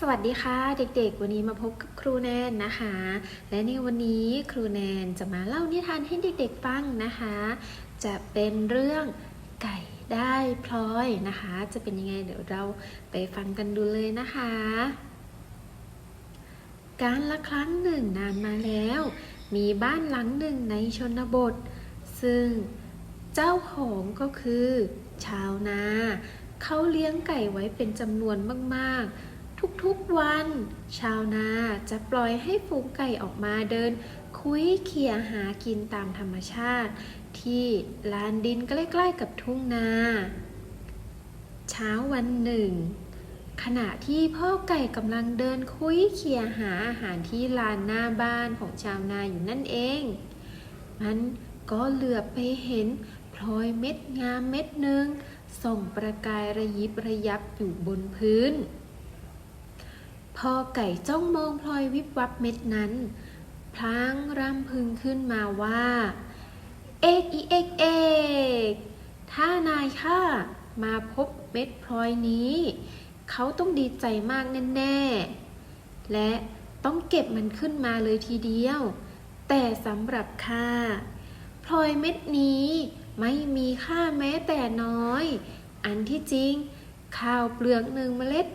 สวัสดีค่ะเด็กๆ วันนี้มาพบกับครูแนนนะคะ และในวันนี้ครูแนนจะมาเล่านิทานให้เด็กๆฟังนะคะ จะเป็นเรื่องไก่ได้พลอยนะคะ จะเป็นยังไงเดี๋ยวเราไปฟังกันดูเลยนะคะ การละครั้งหนึ่งนานมาแล้ว มีบ้านหลังหนึ่งในชนบท ซึ่งเจ้าของก็คือ ชาวนา เขาเลี้ยงไก่ไว้เป็นจำนวนมากๆ ทุกๆวัน ชาวนาจะปล่อยให้ฝูงไก่ออกมาเดิน คุยเขี่ยหากินตามธรรมชาติ ที่ลานดินใกล้ๆกับทุ่งนา เช้าวันหนึ่ง ขณะที่พ่อไก่กำลังเดินคุยเขี่ยหาอาหารที่ลานหน้าบ้านของชาวนาอยู่นั่นเอง มันก็เหลือบไปเห็นพลอยเม็ดงามเม็ดหนึ่งส่องประกายระยิบระยับอยู่บนพื้น พอไก่จ้องมองพลอยวิบวับเม็ดนั้น พลางร่ำพึงขึ้นมาว่า เอกอีเอกเอกถ้านายข้ามาพบเม็ดพลอยนี้ เขาต้องดีใจมากแน่ๆ และต้องเก็บมันขึ้นมาเลยทีเดียว แต่สำหรับข้าพลอยเม็ดนี้ไม่มีค่าแม้แต่น้อย อันที่จริงข้าวเปลือกหนึ่งเมล็ด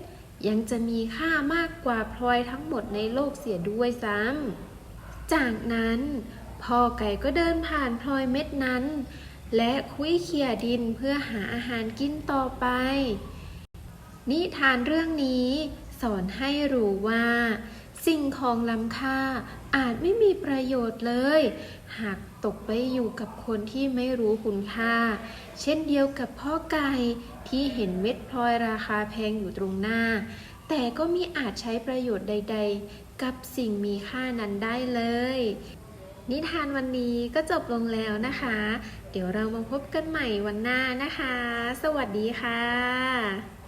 ยังจะมีค่ามากกว่าพลอยทั้งหมดในโลกเสียด้วยซ้ำ จากนั้นพ่อไก่ก็เดินผ่านพลอยเม็ดนั้น และคุยเขี่ยดินเพื่อหาอาหารกินต่อไป นิทานเรื่องนี้สอนให้รู้ว่า สิ่งของล้ำค่าอาจไม่มีประโยชน์เลย หากตกไปอยู่กับคนที่ไม่รู้คุณค่า เช่นเดียวกับพ่อไก่ที่เห็นเม็ดพลอยราคาแพงอยู่ตรงหน้า แต่ก็มิอาจใช้ประโยชน์ใด ๆ กับสิ่งมีค่านั้นได้เลย นิทานวันนี้ก็จบลงแล้วนะคะ เดี๋ยวเรามาพบกันใหม่วันหน้านะคะ สวัสดีค่ะ